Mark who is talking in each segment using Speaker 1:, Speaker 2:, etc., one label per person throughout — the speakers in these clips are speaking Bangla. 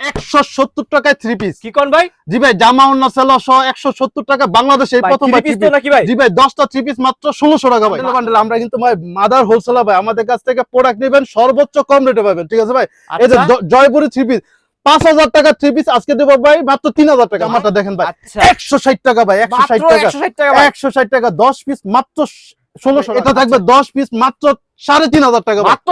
Speaker 1: একশো সত্তর টাকায় থ্রি পিস
Speaker 2: কি কোন ভাই?
Speaker 1: জি ভাই জামা অন্য সেলো সহ একশো সত্তর টাকা বাংলাদেশে এই প্রথম জি ভাই দশটা থ্রি পিস মাত্র ষোলোশো টাকা ভাই। আমরা কিন্তু ভাই মাদার হোলসেলার ভাই আমাদের কাছ থেকে প্রোডাক্ট নেবেন সর্বোচ্চ কম রেটে পাবেন ঠিক আছে ভাই? এই যে
Speaker 2: আচ্ছা।
Speaker 1: জয়পুরি থ্রি পিস পাঁচ হাজার টাকা থ্রি পিস আজকে দেবো ভাই মাত্র তিন হাজার টাকা আমারটা দেখেন ভাই।
Speaker 2: আচ্ছা।
Speaker 1: একশো ষাট টাকা ভাই একশো ষাট টাকা।
Speaker 2: 160 টাকা ভাই।
Speaker 1: একশো ষাট টাকা দশ পিস মাত্র ষোলোশো। এটা থাকবে দশ পিস মাত্র সাড়ে তিন হাজার টাকা
Speaker 2: মাত্র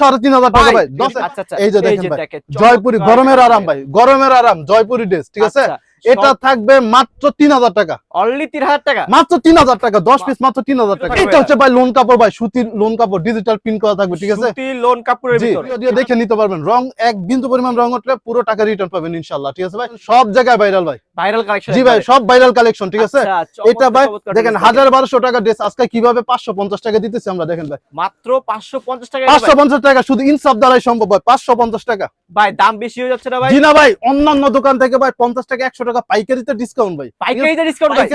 Speaker 1: সাড়ে তিন হাজার টাকা? ভাই
Speaker 2: আচ্ছা আচ্ছা
Speaker 1: এই যে দেখেন ভাই, জয়পুরি গরমের আরাম ভাই। গরমের আরাম জয়পুরি ড্রেস ঠিক আছে?
Speaker 2: আচ্ছা,
Speaker 1: এটা থাকবে মাত্র তিন হাজার টাকা।
Speaker 2: অনলি 3000 টাকা?
Speaker 1: মাত্র তিন হাজার টাকা দশ পিস মাত্র তিন হাজার টাকা। এটা হচ্ছে ভাই লোন কাপড় ভাই সুতির লোন কাপড় ডিজিটাল প্রিন্ট করা থাকবে ঠিক আছে?
Speaker 2: লোন কাপড়ের ভিতর।
Speaker 1: দেখে নিতে পারবেন রং এক বিন্দু পরিমাণ রং উঠলে পুরো টাকা রিটার্ন পাবেন ইনশাল্লাহ ঠিক আছে ভাই? সব জায়গায় ভাইরাল ভাই।
Speaker 2: ভাইরাল কালেকশন
Speaker 1: জি ভাই সব ভাইরাল কালেকশন ঠিক আছে? এটা ভাই দেখেন হাজার বারোশো টাকা ড্রেস আজকে কীভাবে পাঁচশো পঞ্চাশ টাকা দিতেছি আমরা দেখেন ভাই।
Speaker 2: মাত্র 550 টাকা
Speaker 1: পাঁচশো পঞ্চাশ টাকা শুধু ইনসাফ দ্বারাই সম্ভব ভাই পাঁচশো পঞ্চাশ টাকা।
Speaker 2: ভাই দাম বেশি হয়ে যাচ্ছে না ভাই।
Speaker 1: জি না ভাই অন্যান্য দোকান থেকে ভাই পঞ্চাশ টাকা একশো টাকা পাইকারিতে ডিসকাউন্ট ভাই।
Speaker 2: পাইকারিতে ডিসকাউন্ট ভাই।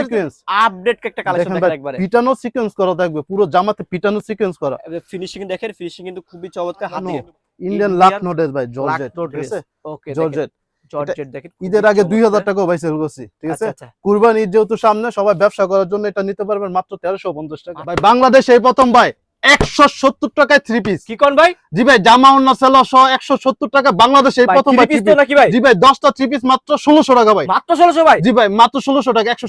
Speaker 2: আপডেট একটা কালেকশন
Speaker 1: দেখেন
Speaker 2: দেখেন একবারে।
Speaker 1: পিটানো সিকোয়েন্স করা থাকবে পুরো জামাতে পিটানো সিকোয়েন্স করা।
Speaker 2: ফিনিশিং দেখেন ফিনিশিং কিন্তু খুবই চমৎকার হাতে
Speaker 1: ইন্ডিয়ান লাক নোডেস ভাই জর্জেট ঠিক আছে?
Speaker 2: ওকে
Speaker 1: জর্জেট
Speaker 2: জর্জেট দেখেন
Speaker 1: ঈদের আগে দুই হাজার টাকা ভাই সেল করছি ঠিক আছে?
Speaker 2: আচ্ছা। আচ্ছা
Speaker 1: কুরবান ঈদ যেহেতু সামনে সবাই ব্যবসা করার জন্য এটা নিতে পারবেন মাত্র তেরোশো পঞ্চাশ টাকা। ভাই বাংলাদেশ এই প্রথম ভাই। একশো সত্তর টাকায় থ্রি পিস
Speaker 2: কি কোন ভাই?
Speaker 1: জি ভাই জামা অন্য সেলো সহ একশো সত্তর টাকা বাংলাদেশে প্রথম জি ভাই দশটা থ্রি পিস মাত্র ষোলোশো টাকা ভাই।
Speaker 2: মাত্র 1600 ভাই?
Speaker 1: জি ভাই মাত্র ষোলোশো টাকা একশো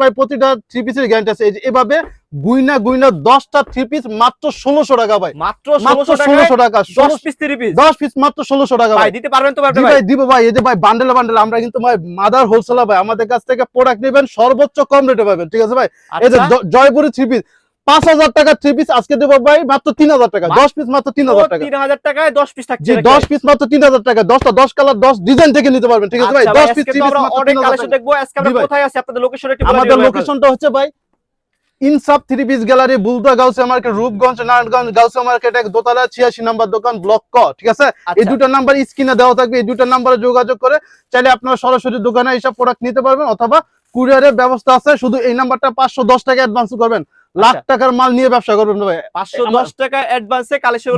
Speaker 2: ভাই
Speaker 1: প্রতিটা থ্রি পিসের গ্যারান্টি আছে। এই যে এভাবে গুইনা গুইনা দশটা থ্রি পিস মাত্র ষোলোশো টাকা ভাই।
Speaker 2: মাত্র
Speaker 1: মাত্র
Speaker 2: 1600 টাকা
Speaker 1: ষোলোশো টাকা
Speaker 2: 10 পিস 3 পিস
Speaker 1: দশ পিস মাত্র ষোলোশো টাকা
Speaker 2: ভাই দিতে পারবেন তো ভাই?
Speaker 1: দিব ভাই এই যে ভাই বান্ডেল বান্ডেল আমরা কিন্তু ভাই মাদার হোলসেলার ভাই আমাদের কাছ থেকে প্রোডাক্ট নেবেন সর্বোচ্চ কম রেটে পাবেন ঠিক আছে ভাই? এই যে
Speaker 2: আচ্ছা।
Speaker 1: জয়পুরি থ্রি পিস পাঁচ হাজার টাকা থ্রি পিস আজকে দেবো ভাই মাত্র তিন হাজার টাকা। দশ পিস মাত্র তিন হাজার টাকা
Speaker 2: 3000 টাকায় 10 পিস থাকছে
Speaker 1: দশ পিস মাত্র তিন হাজার টাকা। দশটা দশ কালার দশ ডিজাইন থেকে নিতে পারবেন ঠিক আছে ভাই?
Speaker 2: আচ্ছা
Speaker 1: দশ পিস থ্রি পিস
Speaker 2: আমরা
Speaker 1: মাত্র
Speaker 2: অনেক
Speaker 1: 3000
Speaker 2: কালেকশন
Speaker 1: টাকা।
Speaker 2: দেখব। আজকে আমরা
Speaker 1: জি ভাই।
Speaker 2: কোথায় আছি? আপনাদের লোকেশন
Speaker 1: আমাদের লোকেশনটা হচ্ছে ভাই ইনসাফ থ্রি পিস গ্যালারি বুলদা গাউসে মার্কেট রূপগঞ্জ নারায়ণগঞ্জ গাউসে মার্কেট এক দোতলা ছিয়াশি নাম্বার দোকান ব্লক ক ঠিক আছে? এই। দুটো নাম্বার স্ক্রিনে দেওয়া থাকবে এই দুটো নাম্বারে যোগাযোগ করে চাইলে আপনারা সরাসরি দোকানে এইসব প্রোডাক্ট নিতে পারবেন অথবা কুরিয়ারের ব্যবস্থা আছে শুধু এই নাম্বারটা পাঁচশো দশ টাকা অ্যাডভান্স করবেন। লাখ
Speaker 2: আচ্ছা।
Speaker 1: টাকার মাল নিয়ে ব্যবসা করবেন ভাই।
Speaker 2: 510 টাকা অ্যাডভান্সে কালেকশন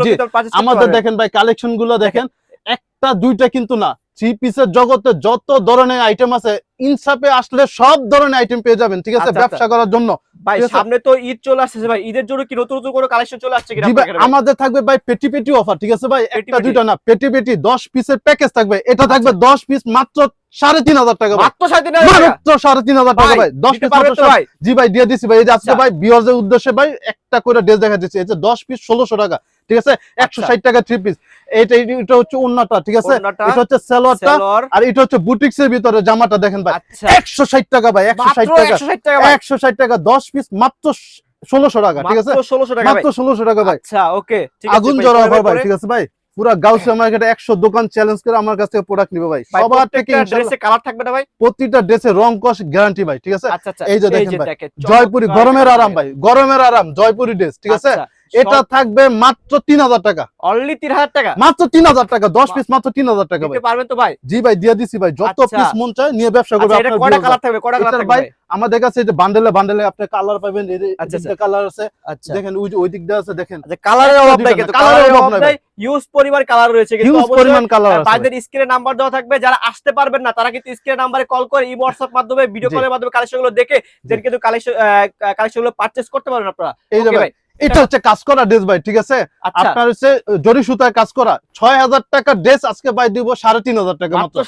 Speaker 1: আমাদের দেখেন ভাই কালেকশনগুলো দেখেন একটা দুইটা কিন্তু না। থ্রি পিসের জগতে যত ধরনের আইটেম আছে ইনসাফে আসলে সব ধরনের আইটেম পেয়ে যাবেন ঠিক আছে?
Speaker 2: আচ্ছা,
Speaker 1: ব্যবসা করার জন্য
Speaker 2: ভাই সামনে তো ঈদ চলে আসছে ভাই। ঈদের জন্য কি নতুন নতুন কোনো কালেকশন চলে আসছে কিনা
Speaker 1: আমাদের থাকবে ভাই পেটি পেটি অফার ঠিক আছে ভাই? একটা দুইটা না পেটি পেটি দশ পিসের প্যাকেজ থাকবে। এটা থাকবে দশ পিস মাত্র সাড়ে তিন হাজার টাকা
Speaker 2: মাত্র 3500 টাকা?
Speaker 1: মাত্র সাড়ে তিন হাজার টাকা
Speaker 2: ভাই,
Speaker 1: ভাই। দশ
Speaker 2: দিতে
Speaker 1: পিস
Speaker 2: পারবেন তো ভাই?
Speaker 1: জি ভাই দিয়ে দিছি ভাই। এই যে আজকে
Speaker 2: আচ্ছা।
Speaker 1: ভাই বিয়ার্সের উদ্দেশ্যে ভাই একটা করে ড্রেস দেখা দিচ্ছি এই যে দশ পিস ষোলোশো টাকা। ঠিক আছে? একশো
Speaker 2: আচ্ছা।
Speaker 1: ষাট টাকা থ্রি পিস এটা হচ্ছে ঠিক আছে? এটা হচ্ছে সালোয়ারটা আর এটা হচ্ছে বুটিক্স এর ভিতরে জামাটা দেখেন ভাই।
Speaker 2: আচ্ছা।
Speaker 1: একশো ষাট টাকা ভাই একশো ষাট
Speaker 2: মাত্র
Speaker 1: টাকা।
Speaker 2: 160 টাকা ভাই।
Speaker 1: একশো ষাট টাকা দশ পিস মাত্র ষোলোশো টাকা ঠিক আছে?
Speaker 2: মাত্র 1600 টাকা
Speaker 1: মাত্র ষোলোশো টাকা ভাই।
Speaker 2: আচ্ছা ওকে
Speaker 1: আগুন
Speaker 2: ভাই,
Speaker 1: জ্বরা অফার ভাই ঠিক আছে ভাই? পুরা গাউসিয়া মার্কেটে একশো দোকান চ্যালেঞ্জ করে আমার কাছ থেকে প্রোডাক্ট নিবে ভাই। সবার থেকে
Speaker 2: কালার থাকবে না ভাই?
Speaker 1: প্রতিটা ড্রেসে রং কস গ্যারান্টি ভাই ঠিক আছে?
Speaker 2: আচ্ছা আচ্ছা
Speaker 1: এই যে দেখেন ভাই, জয়পুরি গরমের আরাম ভাই গরমের আরাম জয়পুরি ড্রেস ঠিক আছে?
Speaker 2: আচ্ছা,
Speaker 1: এটা থাকবে মাত্র তিন হাজার টাকা।
Speaker 2: অনলি 3000 টাকা?
Speaker 1: মাত্র তিন হাজার টাকা দশ পিস মাত্র তিন হাজার টাকা
Speaker 2: পারবেন তো ভাই?
Speaker 1: জি ভাই দিয়ে দিছি ভাই। যত
Speaker 2: আচ্ছা।
Speaker 1: পিস মন চায় নিয়ে ব্যবসা করবে
Speaker 2: আচ্ছা
Speaker 1: আপনার ভাই আমাদের কাছে যে বান্ডেলে বান্ডেলে আপনি কালার পাবেন
Speaker 2: আচ্ছা,
Speaker 1: কালার আছে।
Speaker 2: আচ্ছা।
Speaker 1: দেখেন ওই ওই আছে দেখেন।
Speaker 2: আচ্ছা কালারের অভাব নাই কিন্তু। কালারের
Speaker 1: অভাব নাই।
Speaker 2: ইউজ পরিমাণ কালার রয়েছে কিন্তু অবশ্যই
Speaker 1: পরিমাণ কালার আছে।
Speaker 2: তাদের স্ক্রিনে নাম্বার দেওয়া থাকবে যারা আসতে পারবেন না তারা কিন্তু স্ক্রিনে নাম্বারে কল করে ই হোয়াটসঅ্যাপ মাধ্যমে ভিডিও কলের মাধ্যমে কালেকশনগুলো দেখে কিন্তু কালেকশন কালেকশনগুলো পারচেজ করতে পারবেন আপনারা।
Speaker 1: এই যে ভাই। এটা হচ্ছে কাজ করা ড্রেস ভাই ঠিক আছে?
Speaker 2: আচ্ছা।
Speaker 1: আপনার হচ্ছে জরি সুতায় কাজ করা। ছয় হাজার টাকা ড্রেস আজকে ভাই দিব সাড়ে তিন হাজার টাকা
Speaker 2: মাত্র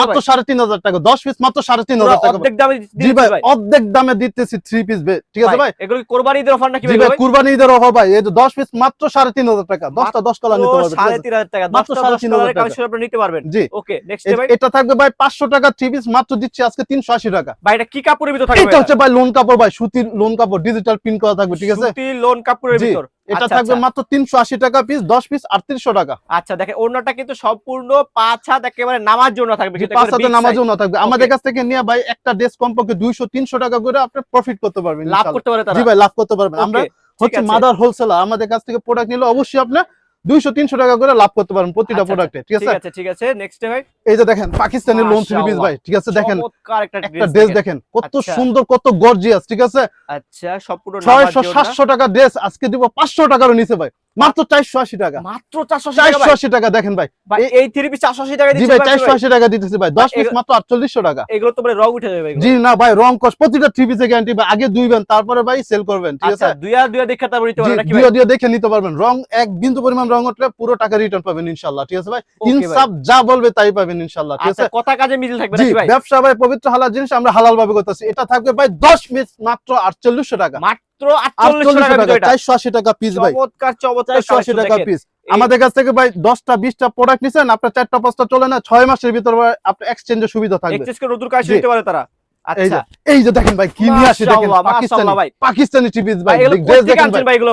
Speaker 1: মাত্র।
Speaker 2: সাড়ে তিন হাজার টাকা
Speaker 1: দশ পিস মাত্র সাড়ে তিন হাজার টাকা
Speaker 2: অর্ধেক দামে
Speaker 1: জি ভাই
Speaker 2: ভাই।
Speaker 1: অর্ধেক দামে দিতেছি থ্রি পিস ঠিক আছে ভাই
Speaker 2: এগুলো কোরবানি ঈদের অফার নাকি
Speaker 1: ভাই কুরবানি ঈদের অফার ভাই। এই যে দশ পিস মাত্র সাড়ে তিন হাজার টাকা। দশটা দশ কালার নিতে পারবেন
Speaker 2: সাড়ে? তিন হাজার টাকা।
Speaker 1: মাত্র সাড়ে তিন হাজার টাকা।
Speaker 2: নিতে পারবেন।
Speaker 1: জি।
Speaker 2: ওকে নেক্সট ভাই।
Speaker 1: এটা থাকবে ভাই পাঁচশো টাকা থ্রি পিস মাত্র দিচ্ছি আজকে তিনশো আশি টাকা।
Speaker 2: ভাই এটা কি কাপড়ের ভিতর থাকবে
Speaker 1: এটা হচ্ছে ভাই লোন কাপড় ভাই সুতির লোন কাপড় ডিজিটাল প্রিন্ট করা থাকবে ঠিক আছে?
Speaker 2: সুতি লোন কাপড়ের ভিতর।
Speaker 1: এটা
Speaker 2: আচ্ছা,
Speaker 1: থাকবে
Speaker 2: আচ্ছা।
Speaker 1: মাত্র টাকা পিস দশ পিস আটত্রিশশো টাকা।
Speaker 2: আচ্ছা দেখেন ওড়নাটা কিন্তু সম্পূর্ণ পাঁচ হাত একেবারে নামার জন্য থাকবে কিন্তু
Speaker 1: পাঁচ হাতে নামার জন্য থাকবে। আমাদের কাছ থেকে নিয়ে ভাই একটা ড্রেস কমপক্ষে দুইশো তিনশো টাকা করে আপনি প্রফিট করতে পারবেন
Speaker 2: লাভ করতে পারবেন
Speaker 1: জি ভাই লাভ করতে পারবেন। আমরা হচ্ছে মাদার হোলসেলার আমাদের কাছ থেকে প্রোডাক্ট নিলে অবশ্যই আপনি দুইশো তিনশো টাকা করে লাভ করতে পারেন প্রতিটা
Speaker 2: আচ্ছা,
Speaker 1: প্রোডাক্টে ঠিক আছে?
Speaker 2: ঠিক আছে নেক্সট ভাই।
Speaker 1: এই যে দেখেন পাকিস্তানি লোন থ্রি পিস ভাই ঠিক আছে দেখেন?
Speaker 2: একটা ড্রেস
Speaker 1: দেখেন। কত
Speaker 2: আচ্ছা।
Speaker 1: সুন্দর কত গর্জিয়াস ঠিক আছে?
Speaker 2: আচ্ছা নামার জন্য।
Speaker 1: সাতশো টাকা ড্রেস আজকে দিব পাঁচশো টাকারও নিচে ভাই। মাত্র চারশো আশি টাকা।
Speaker 2: মাত্র
Speaker 1: চারশো আশি টাকা দেখেন ভাই।
Speaker 2: এই থ্রি পিস 480 টাকা
Speaker 1: জি ভাই
Speaker 2: ভাই।
Speaker 1: চারশো আশি টাকা দিতেছি ভাই। দশ পিস মাত্র আটচল্লিশশো টাকা।
Speaker 2: এগুলো তো রং উঠে যাবে
Speaker 1: জি না ভাই রং কস প্রতিটা থ্রি পিসে গ্যারান্টি ভাই আগে দুইবেন তারপরে ভাই সেল করবেন ঠিক
Speaker 2: আচ্ছা
Speaker 1: আছে?
Speaker 2: দেখে তারপর নিতে পারবেন
Speaker 1: দেখে নিতে রং এক বিন্দু পরিমাণ রং উঠলে পুরো টাকা রিটার্ন পাবেন ইনশাল্লাহ ঠিক আছে ভাই? ইনসাফ যা বলবে তাই পাবেন ইনশাল্লাহ ঠিক
Speaker 2: আচ্ছা
Speaker 1: আছে?
Speaker 2: কথা কাজে মিল থাকবে নাকি ভাই?
Speaker 1: ব্যবসা ভাই পবিত্র হালাল জিনিস আমরা হালাল ভাবে করতেছি। এটা থাকবে ভাই দশ পিস মাত্র আটচল্লিশশো টাকা।
Speaker 2: মাত্র 48
Speaker 1: আটচল্লিশশো
Speaker 2: টাকা
Speaker 1: টাকা
Speaker 2: এটা।
Speaker 1: চারশো আশি টাকা পিস ভাই।
Speaker 2: চমৎকার চমৎকার
Speaker 1: চারশো আশি
Speaker 2: collection
Speaker 1: টাকা পিস আমাদের কাছ থেকে ভাই দশটা বিশটা প্রোডাক্ট নিছেন আপনার চারটা পাঁচটা চলে না ছয় মাসের ভিতর আপনার এক্সচেঞ্জের সুবিধা থাকবে।
Speaker 2: এক্সচেঞ্জ করে নতুন কালেকশন নিতে পারে তারা।
Speaker 1: এই যে
Speaker 2: আচ্ছা।
Speaker 1: এই যে দেখেন ভাই কি নিয়ে আসে দেখেন পাকিস্তানি
Speaker 2: মাশাআল্লাহ ভাই।
Speaker 1: পাকিস্তানি ড্রেস দেখেন ভাই।
Speaker 2: এগুলো?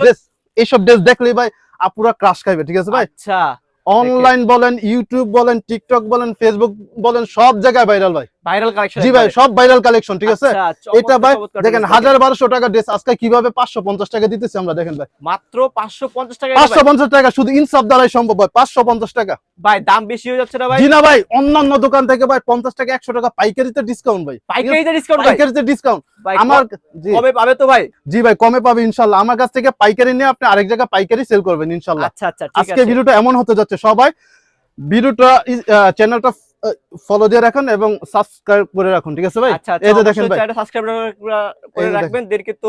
Speaker 1: ড্রেস এইসব ড্রেস দেখলেই ভাই আপুরা ক্রাশ খাইবে ঠিক আছে ভাই?
Speaker 2: আচ্ছা।
Speaker 1: অনলাইন বলেন ইউটিউব বলেন টিকটক বলেন ফেসবুক বলেন সব জায়গায় ভাইরাল ভাই।
Speaker 2: ভাইরাল কালেকশন
Speaker 1: জি ভাই সব ভাইরাল কালেকশন ঠিক আছে?
Speaker 2: আচ্ছা,
Speaker 1: এটা ভাই দেখেন হাজার বারোশো টাকা ড্রেস আজকে কীভাবে পাঁচশো পঞ্চাশ টাকা দিতেছি আমরা দেখেন ভাই।
Speaker 2: মাত্র 550 টাকা
Speaker 1: পাঁচশো পঞ্চাশ টাকা শুধু ইনসাফ দ্বারাই সম্ভব হয় পাঁচশো পঞ্চাশ টাকা।
Speaker 2: ভাই দাম বেশি হয়ে যাচ্ছে না ভাই।
Speaker 1: জি না ভাই অন্যান্য দোকান থেকে ভাই পঞ্চাশ টাকা একশো টাকা পাইকারিতে ডিসকাউন্ট ভাই।
Speaker 2: পাইকারিতে ডিসকাউন্ট
Speaker 1: পাইকারিতে ডিসকাউন্ট আমার
Speaker 2: ক- পাবে তো ভাই?
Speaker 1: জি ভাই কমে পাবে আমার কাছ থেকে পাইকারি নিয়ে আপনি আরেক জায়গায় পাইকারি সেল করবেন ইনশাল্লাহ।
Speaker 2: আচ্ছা আচ্ছা
Speaker 1: আজকে ভিডিওটা এমন হতে যাচ্ছে সবাই ভিডিওটা চ্যানেলটা ফলো দিয়ে রাখুন এবং সাবস্ক্রাইব করে রাখুন ঠিক আছে ভাই?
Speaker 2: আচ্ছা আচ্ছা
Speaker 1: এই যে দেখেন ভাই।
Speaker 2: চ্যানেলটা সাবস্ক্রাইব করে রাখবেন দের কিন্তু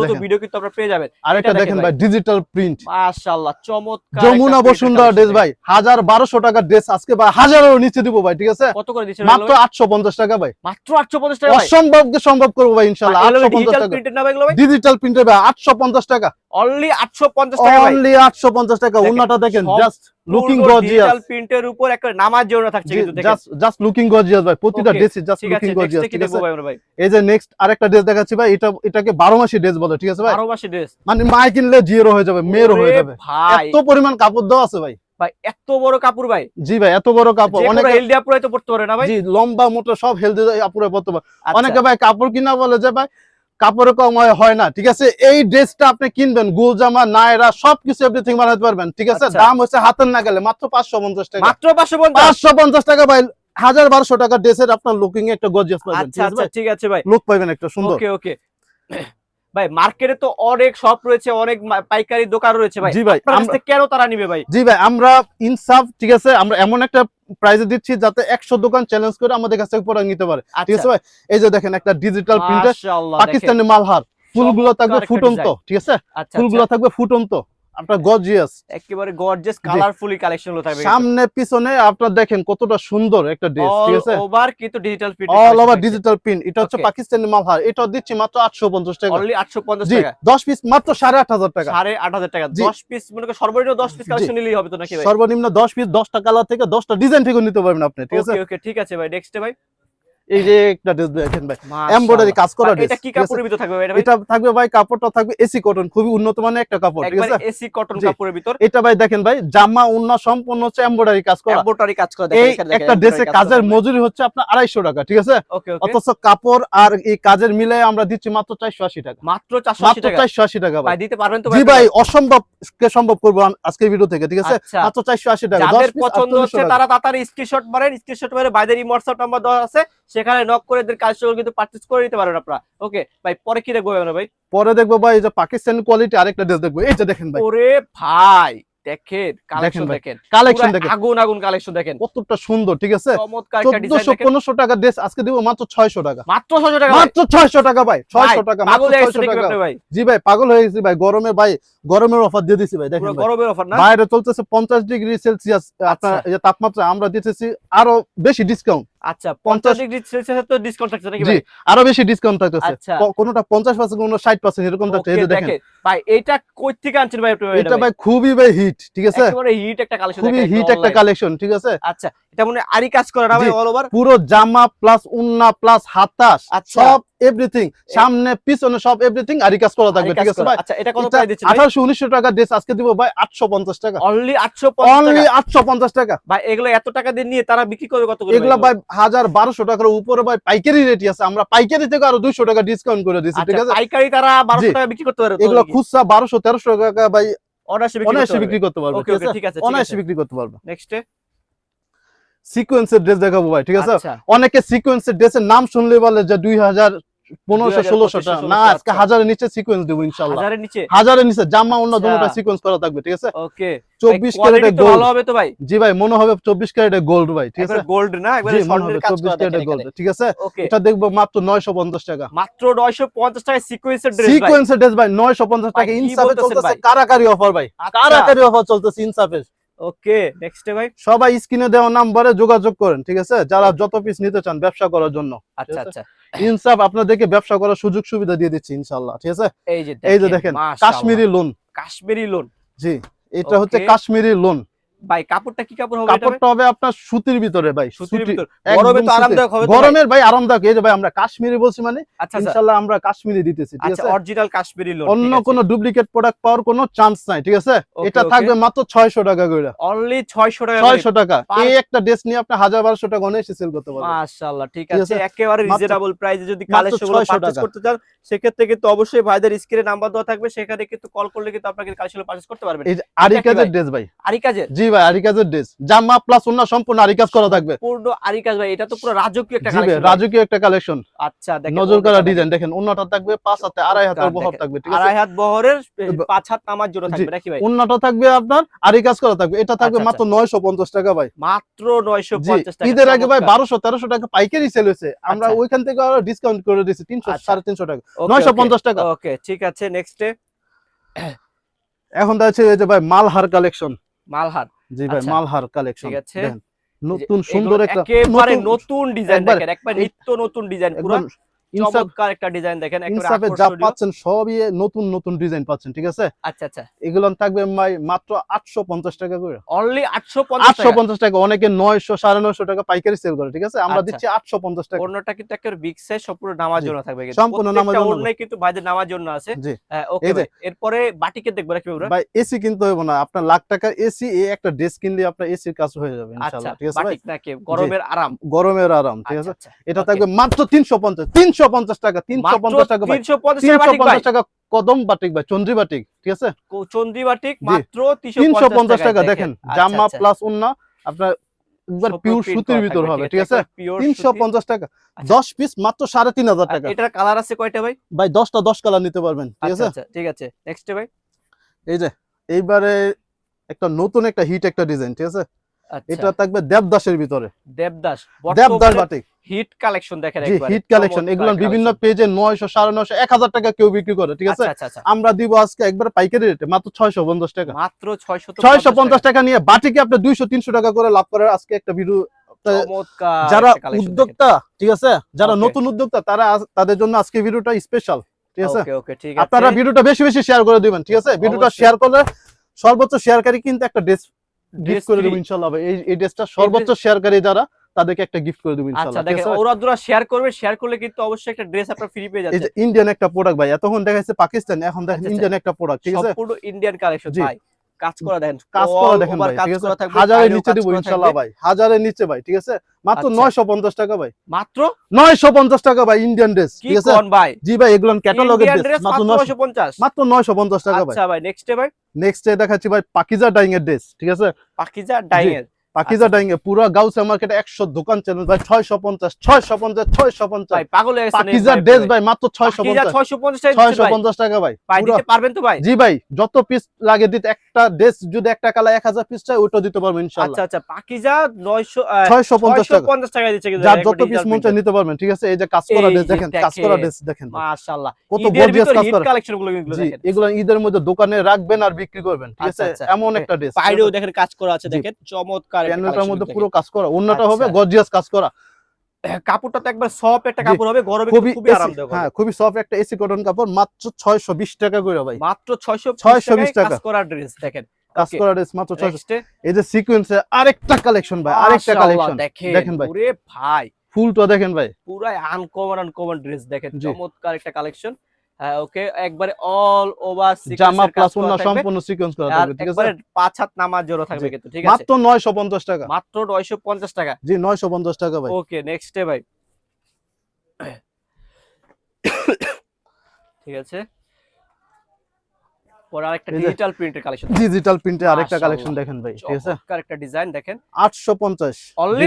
Speaker 2: নতুন ভিডিও কিন্তু আপনারা পেয়ে যাবেন।
Speaker 1: আরেকটা
Speaker 2: এটা
Speaker 1: দেখেন ভাই। ডিজিটাল প্রিন্ট
Speaker 2: মাশাআল্লাহ চমৎকার
Speaker 1: যমুনা বসুন্ধরা ড্রেস ভাই হাজার বারোশো টাকার ড্রেস আজকে ভাই হাজারের নিচে দিব ভাই ঠিক আছে?
Speaker 2: কত করে দিচ্ছেন
Speaker 1: মাত্র আটশো পঞ্চাশ টাকা ভাই।
Speaker 2: মাত্র 850 টাকা
Speaker 1: অসম্ভবকে সম্ভব করব ভাই পঞ্চাশ
Speaker 2: ডিজিটাল
Speaker 1: টাকা।
Speaker 2: প্রিন্টের না ভাই এগুলো ভাই?
Speaker 1: ডিজিটাল প্রিন্টের ভাই আটশো পঞ্চাশ টাকা।
Speaker 2: অনলি 850 টাকা ভাই।
Speaker 1: অনলি আটশো পঞ্চাশ টাকা
Speaker 2: দেখেন,
Speaker 1: উন্নাটা দেখেন জাস্ট লুকিং গর্জিয়াস
Speaker 2: প্রিন্টের উপর একটা নামাজ জন্য থাকছে কিন্তু দেখেন।
Speaker 1: জাস্ট লুকিং গর্জিয়াস ভাই। প্রতিটা ড্রেস জাস্ট লুকিং গর্জিয়াস ঠিক আছে
Speaker 2: ভাই
Speaker 1: এই যে নেক্সট আরেকটা ড্রেস দেখাচ্ছি ভাই এটা এটাকে বারো মাসি ড্রেস বলে ঠিক আছে ভাই?
Speaker 2: 12 মাসের ড্রেস
Speaker 1: মানে মায় কিনলে জিরো হয়ে যাবে মেয়েরও হয়ে যাবে। এত পরিমাণ কাপড় দেওয়া আছে ভাই।
Speaker 2: ভাই এত বড় কাপড় ভাই।
Speaker 1: জি ভাই এত বড় কাপড়। অনেকে
Speaker 2: হেলদি আপুরাই তো পড়তে পারে না ভাই।
Speaker 1: জি লম্বা মোটা সব হেলদি আপুরে পড়তে পারে।
Speaker 2: আচ্ছা,
Speaker 1: অনেকে ভাই কাপড় কিনা বলে যে ভাই কাপড়ে কম হয়- না ঠিক আছে? এই ড্রেসটা আপনি কিনবেন গোল জামা নায়রা সবকিছু এভরিথিং বানাতে পারবেন ঠিক আছে?
Speaker 2: আচ্ছা।
Speaker 1: দাম হচ্ছে হাতের না গেলে মাত্র পাঁচশো পঞ্চাশ টাকা।
Speaker 2: মাত্র 550
Speaker 1: পাঁচশো পঞ্চাশ টাকা ভাই হাজার বারোশো টাকা ড্রেসের আপনার লুকিং একটা গর্জিয়াস পাবেন
Speaker 2: আচ্ছা আচ্ছা ঠিক আছে ভাই।
Speaker 1: লুক পাবেন একটা সুন্দর।
Speaker 2: ওকে ওকে ভাই মার্কেটে তো অনেক শপ রয়েছে অনেক পাইকারি দোকান রয়েছে ভাই।
Speaker 1: জি ভাই
Speaker 2: কেন তারা নিবে ভাই?
Speaker 1: জি ভাই আমরা ইনসাফ ঠিক আছে? আমরা এমন একটা প্রাইজে দিচ্ছি যাতে একশো দোকান চ্যালেঞ্জ করে আমাদের কাছ থেকে প্রোডাক্ট নিতে পারে। ঠিক আছে
Speaker 2: আচ্ছা।
Speaker 1: ভাই? এই যে দেখেন একটা ডিজিটাল প্রিন্টার পাকিস্তানি মালহার। ফুলগুলো থাকবে ফুটন্ত ঠিক আছে?
Speaker 2: আচ্ছা
Speaker 1: ফুলগুলো
Speaker 2: আচ্ছা,
Speaker 1: থাকবে ফুটন্ত। আপনার গর্জিয়াস
Speaker 2: একেবারে গর্জিয়াস কালারফুলি কালেকশনগুলো থাকবে
Speaker 1: সামনে পিছনে আপনার দেখেন কতটা সুন্দর একটা ড্রেস ঠিক আছে?
Speaker 2: ওভার কিন্তু digital print
Speaker 1: all over digital print এটা হচ্ছে. পাকিস্তানি মালহার। এটা দিচ্ছি মাত্র আটশো পঞ্চাশ টাকা।
Speaker 2: অনলি 850
Speaker 1: জি
Speaker 2: টাকা।
Speaker 1: দশ পিস মাত্র সাড়ে আট হাজার টাকা।
Speaker 2: সাড়ে আট হাজার টাকা।
Speaker 1: জি।
Speaker 2: দশ পিস মনে করেন সর্বনিম্ন দশ পিস কালেকশন নিলেই হবে তো নাকি ভাই?
Speaker 1: সর্বনিম্ন দশ পিস দশটা কালার থেকে দশটা ডিজাইন থেকে নিতে পারবেন আপনি ঠিক আছে?
Speaker 2: ওকে ওকে ঠিক আছে ভাই। নেক্সট ভাই
Speaker 1: এই যে একটা ড্রেস দেখেন ভাই এমব্রয়ডারি কাজ করা ড্রেস
Speaker 2: এটা কি কাপড়ের ভিতর থাকবে ভাই এটা
Speaker 1: থাকবে ভাই কাপড়টা থাকবে এসি কটন খুবই উন্নত মানের একটা কাপড় ঠিক আছে?
Speaker 2: এসি কটন কাপড়ের ভিতর।
Speaker 1: এটা ভাই দেখেন ভাই জামা উন্না সম্পূর্ণ হচ্ছে এমব্রয়ডারি কাজ করা।
Speaker 2: এমব্রয়ডারি কাজ করা দেখেন
Speaker 1: এই একটা
Speaker 2: কাজ
Speaker 1: কাজের মজুরি হচ্ছে আপনার আড়াইশো টাকা ঠিক আছে? অথচ কাপড় আর এই কাজের মিলে আমরা দিচ্ছি মাত্র চারশো আশি টাকা।
Speaker 2: মাত্র 480 টাকা?
Speaker 1: চারশো আশি টাকা ভাই।
Speaker 2: ভাই দিতে পারবেন তো
Speaker 1: জি ভাই অসম্ভব কে সম্ভব করব আজকের ভিডিও থেকে ঠিক আছে?
Speaker 2: আচ্ছা।
Speaker 1: মাত্র চারশো আশি টাকা
Speaker 2: যাদের পছন্দ হচ্ছে তারা তাড়াতাড়ি স্ক্রিনশট মারেন স্ক্রিনশট মারে বাইদের হোয়াটসঅ্যাপ নাম্বার দেওয়া আছে। সেখানে নক করে এদের কালেকশন কিন্তু পারচেজ করে নিতে পারেন আপনারা। ওকে ভাই পরে কি দেখব ভাই?
Speaker 1: পরে দেখব ভাই এই যে পাকিস্তানি কোয়ালিটি আরেকটা ড্রেস দেখব। এই যে দেখেন ভাই।
Speaker 2: ওরে ভাই দেখেন কালেকশন দেখেন
Speaker 1: কালেকশন দেখেন।
Speaker 2: আগুন আগুন কালেকশন দেখেন।
Speaker 1: কতটা সুন্দর ঠিক আছে? চোদ্দশো পনেরোশো টাকা ড্রেস আজকে দিব মাত্র ছয়শো টাকা।
Speaker 2: মাত্র 600 টাকা
Speaker 1: মাত্র ছয়শো টাকা ভাই। ছয়শো টাকা
Speaker 2: পাগল
Speaker 1: মাত্র
Speaker 2: গেছে
Speaker 1: 600
Speaker 2: দেখি
Speaker 1: টাকা।
Speaker 2: আপনি ভাই।
Speaker 1: জি ভাই পাগল হয়ে গেছি ভাই। গরমে ভাই গরমের অফার দিয়ে দিছি ভাই দেখেন
Speaker 2: গরমের অফার না?
Speaker 1: বাইরে চলতেছে পঞ্চাশ ডিগ্রি সেলসিয়াস আপনার
Speaker 2: আচ্ছা।
Speaker 1: এই যে তাপমাত্রা আমরা দিতেছি আরও বেশি ডিসকাউন্ট
Speaker 2: আচ্ছা
Speaker 1: 50
Speaker 2: 50 ডিগ্রি সেলসিয়াস তো ডিসকাউন্ট থাকছে নাকি
Speaker 1: জি
Speaker 2: ভাই?
Speaker 1: আরও বেশি ডিসকাউন্ট থাকতেছে।
Speaker 2: আচ্ছা।
Speaker 1: কোনোটা পঞ্চাশ পার্সেন্ট কোনো ষাট এরকম থাকছে। এই যে দেখেন।
Speaker 2: ভাই এইটা কই থেকে আনছেন ভাই
Speaker 1: এটা ভাই? খুবই ভাই হিট ঠিক আছে?
Speaker 2: একেবারে হিট একটা কালেকশন
Speaker 1: খুবই হিট একটা কালেকশন ঠিক আছে?
Speaker 2: আচ্ছা এটা মনে আরি কাজ করে না ভাই অল ওভার
Speaker 1: পুরো জামা প্লাস উন্না প্লাস হাতাস
Speaker 2: আচ্ছা।
Speaker 1: সব এভরিথিং সামনে পিছনে সব এভরিথিং আরি কাজ করা থাকবে ঠিক আছে ভাই?
Speaker 2: আচ্ছা এটা কত প্রাইস দিচ্ছেন ভাই?
Speaker 1: আঠারোশো উনিশশো টাকা ড্রেস আজকে দিব ভাই আটশো পঞ্চাশ টাকা।
Speaker 2: অনলি 850
Speaker 1: অনলি
Speaker 2: টাকা।
Speaker 1: আটশো পঞ্চাশ টাকা।
Speaker 2: ভাই এগুলো এত টাকা দিয়ে নিয়ে তারা বিক্রি করে কত করে
Speaker 1: এগুলা ভাই? হাজার বারোশো টাকার উপরে ভাই পাইকারি রেটই আছে। আমরা পাইকারি থেকে আরও দুইশো টাকা ডিসকাউন্ট করে দিচ্ছি ঠিক
Speaker 2: আচ্ছা
Speaker 1: আছে?
Speaker 2: পাইকারি তারা 1200 টাকা বিক্রি করতে পারে
Speaker 1: এগুলো খুচরা বারোশো তেরোশো টাকা ভাই
Speaker 2: অনায়াসে বিক্রি করতে
Speaker 1: পারবে।
Speaker 2: ওকে
Speaker 1: ঠিক আছে?
Speaker 2: ঠিক আছে
Speaker 1: অনায়াসে বিক্রি করতে পারবে।
Speaker 2: নেক্সট
Speaker 1: সিকোয়েন্সের ড্রেস দেখাবো ভাই ঠিক আছে?
Speaker 2: আচ্ছা।
Speaker 1: অনেকে সিকোয়েন্সের ড্রেসের নাম শুনলে বলে যে দুই হাজার পনেরোশো ষোলোশো টাকা না আজকে
Speaker 2: আচ্ছা।
Speaker 1: হাজারের নিচে সিকোয়েন্স দেবো ইনশাল্লাহ
Speaker 2: হাজারের নিচে?
Speaker 1: জামা অন্য
Speaker 2: আচ্ছা।
Speaker 1: দুটোটা সিকোয়েন্স করা থাকবে ঠিক আছে?
Speaker 2: ওকে।
Speaker 1: চব্বিশ ক্যারেটের গোল্ড
Speaker 2: হবে তো ভাই?
Speaker 1: জি ভাই মনে হবে চব্বিশ ক্যারেটের গোল্ড ভাই ঠিক আছে?
Speaker 2: গোল্ড না
Speaker 1: চব্বিশ ক্যারেটের গোল্ড ঠিক আছে? এটা দেখব মাত্র নয়শো পঞ্চাশ টাকা।
Speaker 2: মাত্র 950 টাকায় সিকোয়েন্সের ড্রেস ভাই।
Speaker 1: সিকোয়েন্সের ড্রেস ভাই নয়শো পঞ্চাশ
Speaker 2: ভাই,
Speaker 1: টাকা ইনসাফে চলতেছে কারাকারি অফার ভাই। কারাকারি অফার চলতেছে ইনসাফে
Speaker 2: ওকে নেক্সট ভাই।
Speaker 1: সবাই স্ক্রিনে দেওয়া নাম্বারে যোগাযোগ করেন ঠিক আছে? যারা যত পিস নিতে চান ব্যবসা করার জন্য।
Speaker 2: আচ্ছা আচ্ছা।
Speaker 1: ইনসাফ আপনাদেরকে ব্যবসা করার সুযোগ সুবিধা দিয়ে দিচ্ছি ইনশাল্লাহ ঠিক আছে?
Speaker 2: এই যে
Speaker 1: এই যে দেখেন কাশ্মীরি লোন।
Speaker 2: কাশ্মীরি লোন।
Speaker 1: জি এটা হচ্ছে কাশ্মীরি লোন।
Speaker 2: ভাই কাপড়টা কি কাপড় হবে
Speaker 1: কাপড়টা হবে আপনার সুতির ভিতরে ভাই
Speaker 2: সুতির
Speaker 1: সুতি-
Speaker 2: ভিতর। গরমে তো আরামদায়ক হবে
Speaker 1: গরমের ভাই আরামদায়ক। এই যে ভাই আমরা কাশ্মীরি বলছি মানে
Speaker 2: আচ্ছা আচ্ছা।
Speaker 1: আমরা কাশ্মীরি দিতেছি ঠিক
Speaker 2: আচ্ছা
Speaker 1: আছে?
Speaker 2: অরিজিনাল কাশ্মীরি লোন
Speaker 1: অন্য কোনো ডুপ্লিকেট প্রোডাক্ট পাওয়ার কোনো চান্স নাই ঠিক আছে? এটা থাকবে মাত্র ছয়শো টাকা করে
Speaker 2: অনলি 600 টাকা
Speaker 1: ছয়শো টাকা। এই একটা ড্রেস নিয়ে আপনি হাজার বারোশো টাকা অনায়াসে সেল করতে পারবেন।
Speaker 2: মাশাআল্লাহ ঠিক আছে? একেবারে রিজনেবল প্রাইসে যদি
Speaker 1: মাত্র
Speaker 2: কালেকশনগুলো
Speaker 1: 600
Speaker 2: পারচেজ করতে চান সেক্ষেত্রে কিন্তু অবশ্যই ভাইদের স্ক্রিনে নাম্বার দেওয়া থাকবে। সেখানে কিন্তু কল করলে কিন্তু আপনাকে পারচেজ করতে পারবেন।
Speaker 1: এই আরিকাজের ড্রেস ভাই।
Speaker 2: আরি কাজের
Speaker 1: জি ভাই আরিকাজের ড্রেস জামা প্লাস অন্য সম্পূর্ণ করা থাকবে।
Speaker 2: পূর্ণ আরি কাজ ভাই এটা তো পুরো রাজকীয় একটা কালেকশন
Speaker 1: রাজকীয় একটা কালেকশন
Speaker 2: আচ্ছা দেখেন
Speaker 1: নজর করা ডিজাইন দেখেন। অন্যটা থাকবে পাঁচ হাতে আড়াই হাতের বহর থাকবে ঠিক আছে?
Speaker 2: আড়াই হাত বহরের পাঁচ হাত নামার জন্য থাকবে নাকি ভাই?
Speaker 1: অন্যটা থাকবে আপনার আরিকাজ করা থাকবে। এটা থাকবে
Speaker 2: আচ্ছা,
Speaker 1: মাত্র নয়শো পঞ্চাশ টাকা ভাই।
Speaker 2: মাত্র নয়শো
Speaker 1: জি
Speaker 2: পঞ্চাশ টাকা
Speaker 1: ঈদের আগে ভাই
Speaker 2: চমৎকার।
Speaker 1: বারোশো তেরোশো টাকা পাইকারি সেল হয়েছে। আমরা
Speaker 2: আচ্ছা।
Speaker 1: ওইখান থেকে আরও ডিসকাউন্ট করে দিয়েছি তিনশো
Speaker 2: আচ্ছা।
Speaker 1: সাড়ে তিনশো টাকা।
Speaker 2: Okay,
Speaker 1: নয়শো
Speaker 2: okay,
Speaker 1: পঞ্চাশ টাকা।
Speaker 2: ওকে ঠিক আছে নেক্সটে
Speaker 1: এখন যে ভাই মালহার কালেকশন
Speaker 2: মালহার।
Speaker 1: জি ভাই
Speaker 2: আচ্ছা।
Speaker 1: মালহার কালেকশন
Speaker 2: ঠিক আছে।
Speaker 1: নতুন সুন্দর একটা
Speaker 2: একেবারে
Speaker 1: নতুন-
Speaker 2: ডিজাইন দেখেন একবার নিত্য নতুন ডিজাইন পুরো চমৎকার একটা ডিজাইন দেখেন
Speaker 1: ইনসাফে যা পাচ্ছেন সবই নতুন নতুন ডিজাইন পাচ্ছেন ঠিক আছে?
Speaker 2: আচ্ছা আচ্ছা।
Speaker 1: এগুলো থাকবে মাত্র আটশো পঞ্চাশ টাকা করে।
Speaker 2: অনলি 850
Speaker 1: আটশো
Speaker 2: টাকা
Speaker 1: অনেকে নয়শো সাড়ে নয়শো টাকা পাইকারি সেল করে ঠিক আছে? আমরা। দিচ্ছি আটশো পঞ্চাশ টাকা।
Speaker 2: ওড়নাটা কিন্তু একটা বিগ সাইজ সম্পূর্ণ নামার জন্য থাকবে কিন্তু।
Speaker 1: সম্পূর্ণ নামার জন্য।
Speaker 2: ওড়নাই কিন্তু ভাইদের নামার জন্য আছে। ওকে
Speaker 1: এই যে-
Speaker 2: ভাই। এরপরে বাটিকে দেখব নাকি আমরা
Speaker 1: ভাই এসি কিনতে হবে না। আপনার লাখ টাকার এসি এই একটা ড্রেস কিনলে আপনার এসির কাজ হয়ে যাবে
Speaker 2: আচ্ছা
Speaker 1: ইনশাআল্লাহ ঠিক আছে
Speaker 2: বাটিক নাকি? গরমের আরাম।
Speaker 1: গরমের আরাম ঠিক আছে?
Speaker 2: আচ্ছা, আচ্ছা।
Speaker 1: এটা থাকবে মাত্র তিনশো পঞ্চাশ তিনশো পঞ্চাশ টাকা তিনশো পঞ্চাশ টাকা ভাই।
Speaker 2: 350 টাকা
Speaker 1: তিনশো পঞ্চাশ টাকা কদম বাটিক ভাই চন্দ্রী বাটিক ঠিক আছে?
Speaker 2: চন্দ্রী বাটিক মাত্র
Speaker 1: তিনশো পঞ্চাশ টাকা দেখেন।
Speaker 2: আচ্ছা,
Speaker 1: জামা
Speaker 2: আচ্ছা।
Speaker 1: প্লাস উন্না আপনার একবার পিওর সুতির ভিতর হবে ঠিক আছে?
Speaker 2: একবার pure
Speaker 1: তিনশো
Speaker 2: সুতি।
Speaker 1: পঞ্চাশ টাকা
Speaker 2: আচ্ছা।
Speaker 1: পিস মাত্র টাকা।
Speaker 2: এটার কালার আছে কয়টা ভাই?
Speaker 1: ভাই দশটা দশ কালার নিতে পারবেন ঠিক আছে?
Speaker 2: আচ্ছা ঠিক আছে। নেক্সট ভাই।
Speaker 1: এই যে এইবারে একটা নতুন একটা হিট একটা ডিজাইন ঠিক আছে? এটা থাকবে দেবদাসের ভিতরে।
Speaker 2: Devdas
Speaker 1: Devdas batik
Speaker 2: hit collection দেখেন একবারে
Speaker 1: হিট কালেকশন এগুলো বিভিন্ন পেজে নয়শো সাড়ে নয়শো এক হাজার টাকা কেউ বিক্রি করে ঠিক আছে?
Speaker 2: আচ্ছা আচ্ছা আচ্ছা।
Speaker 1: আমরা দিব আজকে একবার পাইকারি রেটে মাত্র ছয়শো পঞ্চাশ টাকা।
Speaker 2: মাত্র 650
Speaker 1: টাকা। নিয়ে বাটিকে আপনি দুইশো তিনশো টাকা করে লাভ করার আজকে একটা ভিডিও যারা। উদ্যোক্তা ঠিক আছে? যারা নতুন উদ্যোক্তা তারা তাদের জন্য আজকে ভিডিওটা স্পেশাল ঠিক আছে? আপনারা ভিডিওটা বেশি বেশি শেয়ার করে দিবেন ঠিক আছে? ভিডিওটা শেয়ার করলে সর্বোচ্চ শেয়ারকারী কিন্তু একটা ড্রেস গিফট করে। দেবো ইনশাল্লাহ ভাই। এই এই ড্রেসটা সর্বোচ্চ শেয়ারকারী যারা তাদেরকে একটা গিফট করে দেবো
Speaker 2: আচ্ছা
Speaker 1: ইনশাল্লাহ ঠিক
Speaker 2: দেখেন ওরা যারা শেয়ার করবে শেয়ার করলে কিন্তু অবশ্যই একটা ড্রেস আপনারা ফ্রি পেয়ে
Speaker 1: এই
Speaker 2: যাচ্ছে
Speaker 1: ইন্ডিয়ান একটা প্রোডাক্ট ভাই এতক্ষণ দেখাচ্ছে পাকিস্তান এখন দেখেন
Speaker 2: আচ্ছা, আচ্ছা।
Speaker 1: ইন্ডিয়ান একটা প্রোডাক্ট ঠিক আছে
Speaker 2: সম্পূর্ণ ইন্ডিয়ান কালেকশন। ভাই কাজ করা দেখেন
Speaker 1: কাজ করা দেখেন ভাই ঠিক আছে? হাজারের নিচে দিব
Speaker 2: ইনশাআল্লাহ
Speaker 1: ভাই হাজারের নিচে ভাই ঠিক আছে? মাত্র
Speaker 2: আচ্ছা।
Speaker 1: নয়শো পঞ্চাশ টাকা ভাই।
Speaker 2: মাত্র?
Speaker 1: নয়শো পঞ্চাশ টাকা ভাই ইন্ডিয়ান ড্রেস ঠিক আছে?
Speaker 2: কোন ভাই?
Speaker 1: জি ভাই এগুলো ক্যাটালগের ড্রেস মাত্র
Speaker 2: মাত্র 950
Speaker 1: মাত্র নয়শো পঞ্চাশ টাকা ভাই।
Speaker 2: আচ্ছা ভাই নেক্সটে ভাই?
Speaker 1: নেক্সট ডে দেখাচ্ছি ভাই পাকিজা ডাইং এর ড্রেস ঠিক আছে?
Speaker 2: পাকিজা ডাইং এর।
Speaker 1: পাকিজা ডাইং এ পুরো গাউসে মার্কেটে একশো দোকান চ্যানেল ভাই ছয়শো পঞ্চাশ ছয়শো পঞ্চাশ ছয়শো পঞ্চাশ।
Speaker 2: ভাই পাগল হয়ে গেছেন
Speaker 1: পাকিজা
Speaker 2: ভাই
Speaker 1: ড্রেস ভাই। মাত্র ছয়শো
Speaker 2: পাকিজা
Speaker 1: পঞ্চাশ
Speaker 2: 650 টাকা ভাই।
Speaker 1: টাকা ভাই
Speaker 2: ভাই দিতে পারবেন তো ভাই।
Speaker 1: জি ভাই যত পিস লাগে দিতে একটা ড্রেস যদি একটা কালা এক হাজার পিস চাই ওইটা দিতে পারব ইনশাল্লাহ
Speaker 2: আচ্ছা আচ্ছা পাকিজা 900 আহ,
Speaker 1: ছয়শো পঞ্চাশ টাকা।
Speaker 2: 650 টাকা দিচ্ছে কিন্তু
Speaker 1: যার যত পিস মন
Speaker 2: print
Speaker 1: নিতে পারবেন ঠিক আছে? এই যে কাজ করা ড্রেস দেখেন কাজ করা
Speaker 2: দেখেন।
Speaker 1: ড্রেস দেখেন
Speaker 2: মাশাআল্লাহ।
Speaker 1: কত গর্জিয়াস কাজ করা।
Speaker 2: কালেকশনগুলো কিন্তু দেখেন।
Speaker 1: এগুলো ঈদের মধ্যে দোকানে রাখবেন আর বিক্রি করবেন ঠিক আছে?
Speaker 2: আচ্ছা, আচ্ছা।
Speaker 1: এমন একটা ড্রেস
Speaker 2: বাইরেও দেখেন কাজ করা আছে দেখেন? চমৎকার
Speaker 1: প্যানেলটার মধ্যে পুরো কাজ করা অন্যটা হবে
Speaker 2: আচ্ছা।
Speaker 1: গর্জিয়াস কাজ করা।
Speaker 2: কাপড়টা তো একবার সফট একটা কাপড় হবে গরমে
Speaker 1: খুবই
Speaker 2: কিন্তু খুবই
Speaker 1: AC
Speaker 2: আরামদায়ক
Speaker 1: হ্যাঁ খুবই সফট একটা এসি কটন কাপড় মাত্র ছয়শো বিশ টাকা করে ভাই।
Speaker 2: মাত্র 620
Speaker 1: 620
Speaker 2: টাকায় কাজ করা ড্রেস দেখেন।
Speaker 1: কাজ করা ড্রেস মাত্র ছয়শো
Speaker 2: নেক্সটে
Speaker 1: এই যে সিকোয়েন্সে আরেকটা কালেকশন ভাই আরেকটা কালেকশন
Speaker 2: দেখেন
Speaker 1: ভাই।
Speaker 2: ওরে ভাই।
Speaker 1: ফুলটা দেখেন ভাই।
Speaker 2: পুরাই আনকমন আনকমন ড্রেস দেখেন। চমৎকার একটা কালেকশন হ্যাঁ ওকে একবারে অল ওভার
Speaker 1: জামা প্লাস অন্য সম্পূর্ণ সিকোয়েন্স করা থাকবে ঠিক আছে?
Speaker 2: একবারে পাঁচ হাত নামার জন্য থাকবে কিন্তু ঠিক আছে?
Speaker 1: মাত্র নয়শো পঞ্চাশ টাকা।
Speaker 2: মাত্র 950 টাকা।
Speaker 1: জি নয়শো পঞ্চাশ টাকা ভাই।
Speaker 2: ওকে নেক্সটে ভাই। ঠিক আছে? পরে আরেকটা ডিজিটাল প্রিন্টের কালেকশন
Speaker 1: ডিজিটাল প্রিন্টে আরেকটা কালেকশন দেখেন ভাই ঠিক আছে?
Speaker 2: একটা ডিজাইন দেখেন।
Speaker 1: আটশো পঞ্চাশ।
Speaker 2: Only?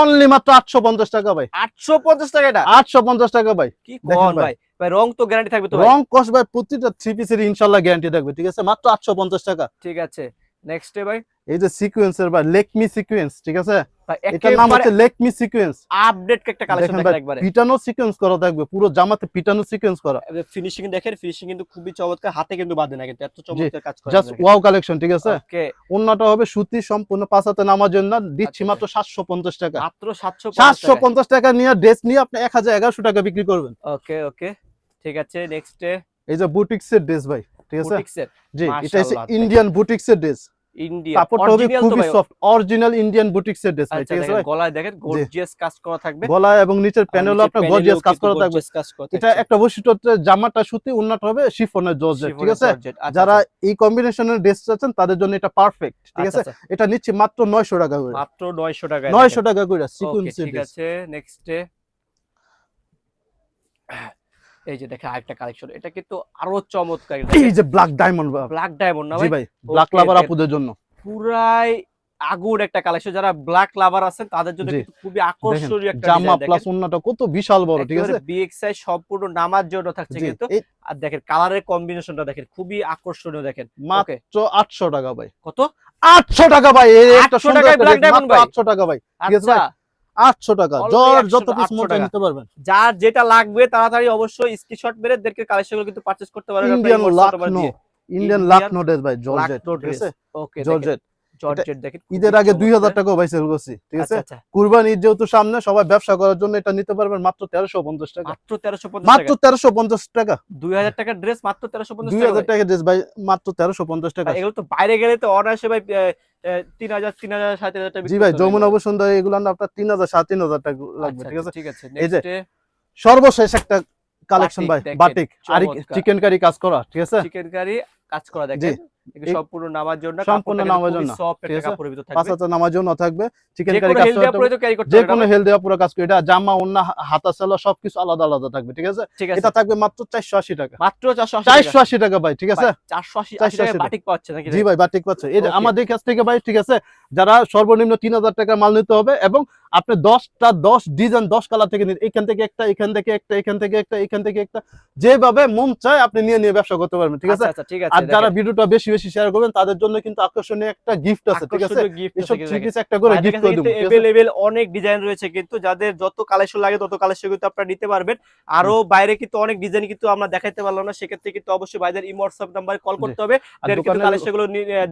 Speaker 1: অনলি মাত্র আটশো পঞ্চাশ টাকা ভাই।
Speaker 2: 850 টাকা এটা?
Speaker 1: আটশো পঞ্চাশ টাকা ভাই।
Speaker 2: কি কোন
Speaker 1: ভাই।
Speaker 2: ভাই রং তো গ্যারান্টি থাকবে তো
Speaker 1: রং ভাই প্রতিটা থ্রি পিসের গ্যারান্টি থাকবে ঠিক আছে? মাত্র আটশো পঞ্চাশ টাকা।
Speaker 2: ঠিক আছে। নেক্সট ডে ভাই?
Speaker 1: এই যে সিকুয়েন্সের ভাই লেকমি সিকুয়েন্স ঠিক আছে? এটার নাম হচ্ছে লেকমি সিকুয়েন্স
Speaker 2: আপডেট একটা কালেকশন
Speaker 1: দেখেন
Speaker 2: দেখেন একবারে।
Speaker 1: পিটানো সিকুয়েন্স করা থাকবে পুরো জামাতে পিটানো সিকুয়েন্স করা।
Speaker 2: ফিনিশিং দেখেন ফিনিশিং কিন্তু খুবই চমৎকার হাতে কিন্তু বাঁধে না কিন্তু এত চমৎকার কাজ করে
Speaker 1: জাস্ট ওয়াও কালেকশন ঠিক আছে?
Speaker 2: ওকে
Speaker 1: অন্যটা হবে সুতি সম্পূর্ণ পাঁচ হাতে নামার জন্য দিচ্ছি
Speaker 2: আচ্ছা,
Speaker 1: মাত্র সাতশো পঞ্চাশ টাকা।
Speaker 2: মাত্র 750
Speaker 1: সাতশো পঞ্চাশ টাকা নিয়ে ড্রেস নিয়ে আপনি এক হাজার এগারোশো টাকা বিক্রি করবেন।
Speaker 2: ওকে ওকে ঠিক আছে নেক্সট
Speaker 1: এই যে বুটিক্স এর ড্রেস ভাই ঠিক আছে?
Speaker 2: বুটিক্সের
Speaker 1: জি এটা হচ্ছে ইন্ডিয়ান বুটিক্স এর ড্রেস
Speaker 2: ইন্ডিয়া
Speaker 1: কাপড়টা হবে খুবই সফট অরিজিনাল ইন্ডিয়ান ড্রেস ভাই ঠিক আছে
Speaker 2: গলায় দেখেন গর্জিয়াস কাজ করা থাকবে।
Speaker 1: গলা এবং নিচের প্যানেলও আপনার গর্জিয়াস কাজ করা থাকবে। এটা একটা বৈশিষ্ট্য হচ্ছে জামাটা সুতি উন্নত হবে শিফনের জর্জেট ঠিক আছে?
Speaker 2: আচ্ছা,
Speaker 1: যারা
Speaker 2: আচ্ছা,
Speaker 1: এই কম্বিনেশনের ড্রেস চাচ্ছেন তাদের জন্য এটা পারফেক্ট ঠিক
Speaker 2: আচ্ছা,
Speaker 1: আছে? এটা নিচ্ছি মাত্র নয়শো টাকা করে।
Speaker 2: মাত্র 900 টাকায়
Speaker 1: নয়শো টাকা করে
Speaker 2: ঠিক আছে নেক্সট এই যে দেখেন আরেকটা কালেকশন এটা কিন্তু আরও চমৎকার।
Speaker 1: এই যে ব্ল্যাক ডায়মন্ড
Speaker 2: ব্ল্যাক ডায়মন্ড না ভাই?
Speaker 1: ব্ল্যাক লাভার আপুদের জন্য।
Speaker 2: পুরাই আগুন একটা কালেকশন যারা ব্ল্যাক লাভার আছেন তাদের জন্য কিন্তু খুবই আকর্ষণীয় একটা
Speaker 1: জামা প্লাস উন্নটা কত বিশাল বড় ঠিক আছে?
Speaker 2: বিএক্সআই সম্পূর্ণ নামার জন্য থাকছে কিন্তু। আর দেখেন কালারের কম্বিনেশনটা দেখেন খুবই আকর্ষণীয় দেখেন।
Speaker 1: মাত্র আটশো টাকা ভাই।
Speaker 2: কত?
Speaker 1: আটশো টাকা ভাই এই একটা
Speaker 2: 800
Speaker 1: সুন্দর
Speaker 2: টাকায়
Speaker 1: একটা
Speaker 2: Black
Speaker 1: dress,
Speaker 2: Diamond
Speaker 1: মাত্র
Speaker 2: ভাই?
Speaker 1: আটশো টাকা ভাই ঠিক আছে
Speaker 2: আচ্ছা।
Speaker 1: ভাই? আটশো টাকা। জ্বর যত পিস
Speaker 2: মোটা
Speaker 1: নিতে পারবেন।
Speaker 2: যার যেটা লাগবে তাড়াতাড়ি অবশ্যই স্ক্রিনশট মেরে দেরকে কালেকশনগুলো কিন্তু পারচেজ করতে পারবেন।
Speaker 1: Indian Lucknow Indian Lucknow dress ভাই জর্জেট ঠিক আছে?
Speaker 2: ওকে
Speaker 1: জর্জেট
Speaker 2: জর্জেট দেখেন
Speaker 1: ঈদের আগে দুই হাজার
Speaker 2: চমৎকার।
Speaker 1: টাকা ভাই সেল করছি ঠিক আছে?
Speaker 2: আচ্ছা আচ্ছা।
Speaker 1: কুরবান ঈদ যেহেতু সামনে সবাই ব্যবসা করার জন্য এটা নিতে পারবেন মাত্র তেরোশো পঞ্চাশ টাকা।
Speaker 2: মাত্র 1350
Speaker 1: মাত্র
Speaker 2: টাকা। 2000 ড্রেস মাত্র 1350 টাকা
Speaker 1: ড্রেস ভাই মাত্র তেরোশো পঞ্চাশ টাকা।
Speaker 2: এগুলো তো বাইরে গেলে তো অনায়াসে ভাই টাকা
Speaker 1: জি ভাই
Speaker 2: করতে হবে
Speaker 1: যমুনা বসুন্ধরা এগুলো না আপনার তিন হাজার সাড়ে তিন হাজার টাকা লাগবে
Speaker 2: আচ্ছা,
Speaker 1: ঠিক আছে?
Speaker 2: ঠিক আছে নেক্সট
Speaker 1: সর্বশেষ একটা কালেকশন ভাই বাটিক আর চিকেন কারি কাজ করা ঠিক আছে?
Speaker 2: চিকেন কারি কাজ করা দেখেন। সম্পূর্ণ নামার জন্য
Speaker 1: সম্পূর্ণ নামার জন্য,
Speaker 2: সফট
Speaker 1: ঠিক
Speaker 2: একটা
Speaker 1: আছে?
Speaker 2: কাপড়ের ভিতর
Speaker 1: পাঁচ নামার জন্য থাকবে। চিকেন কারি
Speaker 2: কোনো
Speaker 1: কাজ
Speaker 2: হেলদি
Speaker 1: করা
Speaker 2: আপরে তো ক্যারি করতে
Speaker 1: যে কোনো হেলদি পুরো কাজ করে। এটা জামা অন্য হাতা সেলা সবকিছু আলাদা আলাদা থাকবে ঠিক আছে? এটা থাকবে মাত্র চারশো আশি টাকা।
Speaker 2: মাত্র 480 টাকা।
Speaker 1: ভাই ঠিক আছে?
Speaker 2: 480
Speaker 1: 480 টাকা।
Speaker 2: বাটিক পাচ্ছে নাকি
Speaker 1: জি ভাই বাটিক পাচ্ছে এই আমাদের কাছ থেকে ভাই ঠিক আছে? যারা সর্বনিম্ন তিন হাজার টাকা মাল নিতে হবে এবং আপনি দশটা দশ ডিজাইন দশ কালার থেকে নিন এখান থেকে একটা এখান থেকে একটা এখান থেকে একটা এখান থেকে একটা যেভাবে মন চায় আপনি নিয়ে নিয়ে ব্যবসা করতে পারবেন ঠিক আছে?
Speaker 2: আচ্ছা আচ্ছা ঠিক আছে
Speaker 1: আর যারা ভিডিওটা বেশি বেশি শেয়ার করবেন তাদের জন্য কিন্তু আকর্ষণীয় একটা গিফট আছে ঠিক আছে? এসব। পিস একটা করে গিফট করে দেবো ঠিক
Speaker 2: অনেক ডিজাইন রয়েছে কিন্তু যাদের যত কালেকশন লাগে তত কালেকশন কিন্তু আপনারা নিতে পারবেন। আরও বাইরে কিন্তু অনেক ডিজাইন কিন্তু আমরা দেখাইতে পারলাম না সেক্ষেত্রে কিন্তু অবশ্যই হোয়াটসঅ্যাপ নাম্বারে কল করতে হবে কিন্তু কালেকশনগুলো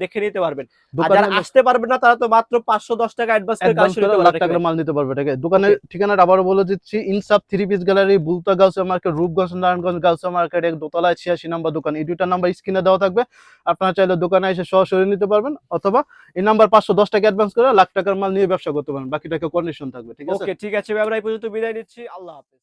Speaker 2: দেখে নিতে পারবেন। আর যারা আসতে পারবেন না তারা তো মাত্র পাঁচশো দশ টাকা অ্যাডভান্স করে কালেকশন নিতে
Speaker 1: লাখ
Speaker 2: পারবেন
Speaker 1: টাকার মাল নিতে পারবে ঠিক আছে? দোকানের ঠিকানাটা আবারও বলে দিচ্ছি Insaf three piece gallery Bulta Gausia market Rupganj Narayanganj Gausia market এক দোতলায় ছিয়াশি নম্বর দোকান। এই দুইটা নাম্বার স্ক্রিনে দেওয়া থাকবে। আপনারা চাইলে দোকানে এসে সরাসরি নিতে পারবেন, অথবা এই নাম্বার পাঁচশো দশ টাকা অ্যাডভান্স করে লাখ টাকার মাল নিয়ে ব্যবসা করতে পারেন বাকি টাকা কন্ডিশন থাকবে, ঠিক আছে?
Speaker 2: ঠিক আছে পর্যন্ত বিদায় নিচ্ছি। আল্লাহ হাফেজ।